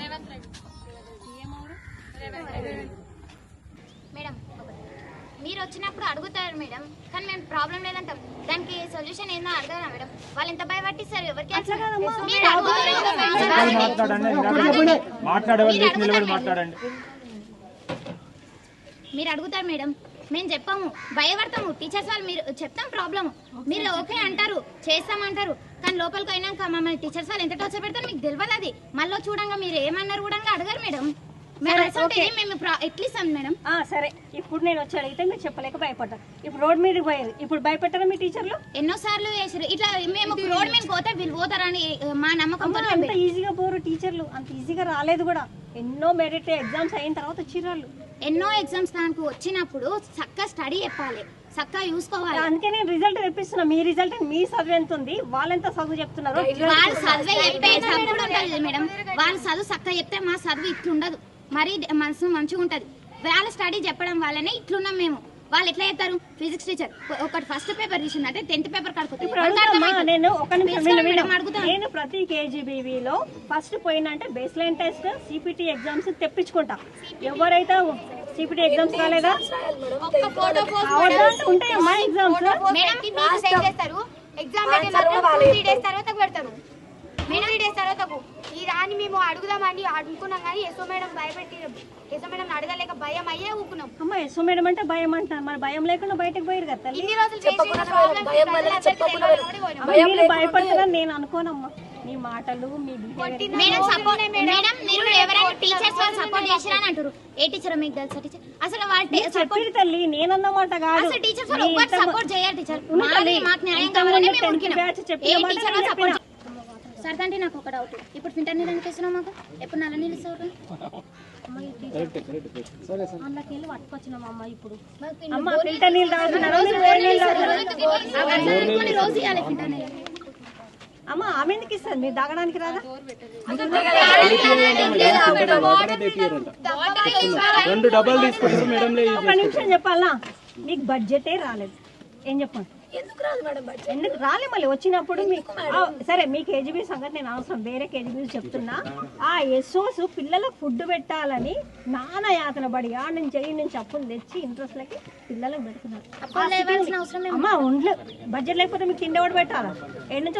Revanth Reddy madam. మీరు వచ్చినప్పుడు అడుగుతారు మేడం కానీ మేము ప్రాబ్లం లేదంటాం. దానికి సొల్యూషన్ ఏందో అడగరా మేడం? వాళ్ళు ఎంత భయపట్టిస్తారు ఎవరికి మీరు అడుగుతారు మేడం. మేము చెప్పాము భయపడతాము. టీచర్స్ వాళ్ళు మీరు చెప్తాం ప్రాబ్లమ్. మీరు ఓకే అంటారు చేస్తామంటారు. కానీ లోపలికి అయినాక మమ్మల్ని టీచర్స్ వాళ్ళు ఎంత టార్చర్ పెడతారు మీకు తెలియదు అది. మళ్ళీ చూడంగా మీరు ఏమన్నారు కూడా అడగరు మేడం. మేడం. ఆ, సరే. ఇప్పుడు నేను వచ్చి అడిగితే మీరు చెప్పలేక భయపడ్డారు. ఇప్పుడు రోడ్ మీదకి పోయారు. ఇప్పుడు భయపెట్టారా మీ టీచర్లు ఎన్నో సార్లు వేసారు ఇట్లా మేము రోడ్ మీద పోతే వీళ్ళు పోతారని మా నమ్మకంతో అమ్మా, అంత ఈజీగా పోరు టీచర్లు అంత ఈజీగా రాలేదు కూడా. ఎన్నో మెరిట్ ఎగ్జామ్స్ అయిన తర్వాత వాళ్ళు. ఎన్నో ఎగ్జామ్స్ దానికి వచ్చినప్పుడు చక్కగా స్టడీ చెప్పాలి. చక్కగా చూసుకోవాలి. అందుకే నేను రిజల్ట్ తెప్పిస్తున్నా. మీ రిజల్ట్ మీ చదువు ఎంత ఉంది? వాళ్ళెంత చదువు చెప్తున్నారు? వాళ్ళు చదివే చెప్పే చదువు ఉంటుంది మేడం. వాళ్ళు చదువు చక్కగా చెప్తే మా చదువు ఇట్లుండదు. మరీ మనసు మంచిగా ఉంటది. వాళ్ళ స్టడీ చెప్పడం వల్లనే ఇట్లున్నాం మేము. వాళ్ళు ఎట్లా చెప్తారు? ఫిజిక్స్ టీచర్ ఒకటి ఫస్ట్ పేపర్ తీసిందంటే టెన్త్ పేపర్ నేను ప్రతి కేజీబీవీలో ఫస్ట్ పోయినంటే baseline test CPT exams తెప్పించుకుంటా. ఎవరైతే సిపిటి ఎగ్జామ్స్ రాలేదా? ఉంటాయమ్మా ఎగ్జామ్స్ మేడం. మీకు సెండ్ చేస్తారు. ఎగ్జామ్ త్రీ డేస్ తర్వాత పెడతారు త్రీ డేస్ తర్వాత ఈ రాని మేము అడుగుదామని అనుకున్నాం కానీ ఎస్ఓ మేడం భయపెట్టి ఎస్ఓ మేడం అడగలేక భయం అయ్యే ఊకున్నాం. అమ్మ ఎస్ఓ మేడం అంటే భయం అంటారు మరి భయం లేకుండా బయటకు పోయారు కదా తల్లి? ఇన్ని రోజులు నేను అనుకోనమ్మా. మీ మాటలు మీ మేడం సపోర్ట్ మేడం. మీరు ఎవరైనా టీచర్స్ వాళ్ళు సపోర్ట్ చేసిరా అని అంటారు ఏ టీచర్ మీకు తెలుసా టీచర్ అసలు వాళ్ళు సపోర్ట్ చెప్పిరు తల్లి నేనన్నమాట కాదు. అసలు టీచర్స్ వాళ్ళు మీ ఒక్కటి ఇంతమ- సపోర్ట్ చేయాలి టీచర్ మాకు న్యాయం ఇంతమంది కావాలని మేము 10th ఉరికినాం. బ్యాచ్ చెప్పిన ఏ మాట టీచర్ నేను సపోర్ట్ చెప్పిన. సరే అంటే నాకు ఒక డౌట్ ఇప్పుడు ఫిల్టర్ నీళ్ళు ఎందుకు ఇస్తున్నావు మాకు? ఎప్పుడు నల్ల నీళ్ళు ఇస్తావు అందులోకి వెళ్ళి పట్టుకొచ్చినాం అమ్మ ఇప్పుడు. అమ్మ ఫిల్టర్ నీళ్ళు తాగుతున్నారా? రోజు ఇవ్వాలి ఫిల్టర్ నీళ్ళు. అమ్మ ఆమె ఎందుకు ఇస్తుంది? మీరు తాగడానికి రాదా? రెండు డబ్బాలు తీసుకుంటారు. మేడం లే ఒక నిమిషం చెప్పాలా? మీకు బడ్జెటే రాలేదు. ఏం చెప్పండి ఎందుకు రాదు మేడం ఎందుకు రాలే మళ్ళీ వచ్చినప్పుడు మీ ఆ, సరే మీ కేజీబీ సంగతి నేను అవసరం వేరే కేజీబీ చెప్తున్నా. ఆ ఎస్ఓస్ పిల్లలకు ఫుడ్ పెట్టాలని నానా యాతన పడి ఆ నుంచి ఈ నుంచి అప్పులు తెచ్చి ఇంట్రెస్ట్ లకి పిల్లలకు పెడుతున్నారు. అమ్మా ఉండ్లు. బడ్జెట్ లేకపోతే మీకు తిండి పెట్టాలా? నుంచి